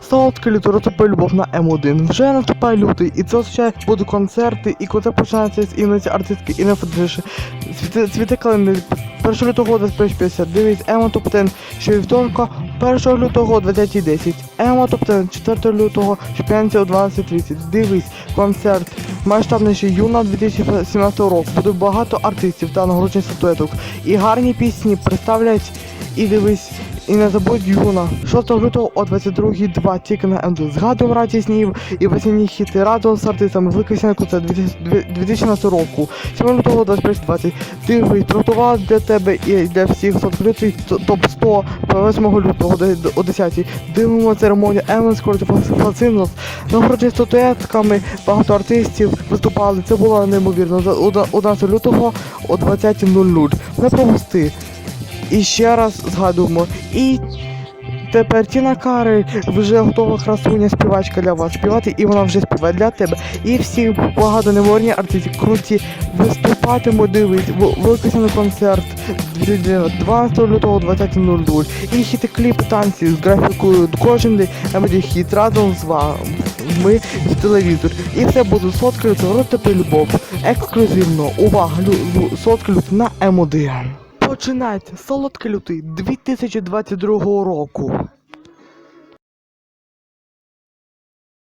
Солодкий лютий розтопив любов на М1. Вже наступає лютий, і це означає будуть концерти, і коли починається з іноді артистки і не фотожиші. Цвіте, цвіте календар. 1 лютого 2550. Дивись, Ема топ-10 щовівторка, 1 лютого 2010. Ема топ-10 4 лютого, щоп'ятниці о 12.30. Дивись, концерт. Масштабніший юна 2017 року. Буде багато артистів та нагороджень статуеток. І гарні пісні представлять і дивись. І не забудь Юна. 6 лютого о 22.02 тільки на МД. Згадуємо радість днів і весняні хіти радіо з артистами Великий Сяний концерт 2017 року. 7 лютого 25.20. Дивись, приготувала для тебе і для всіх соцкритий топ 100 8 лютого о 10. Дивимо церемонію Емон Скорти Флацинос. Нагороджені статуетками, багато артистів виступали. Це було неймовірно. За- ода- 11 лютого о 20.00. Не пропусти. І ще раз згадуємо. І тепер Тіна Кари вже готова красуня співачка для вас співати, і вона вже співає для тебе. І всі багато неворні артисти круті виступатимуть, дивись, в- великий концерт 12 лютого 20.00. І хіти кліпи танці з графікою кожен день буде хіт разом з вами. Ми з телевізор. І все буде сотка розтопи любов. Ексклюзивно. Увага, лю, сотка на М1. Починається солодкий лютий 2022 року.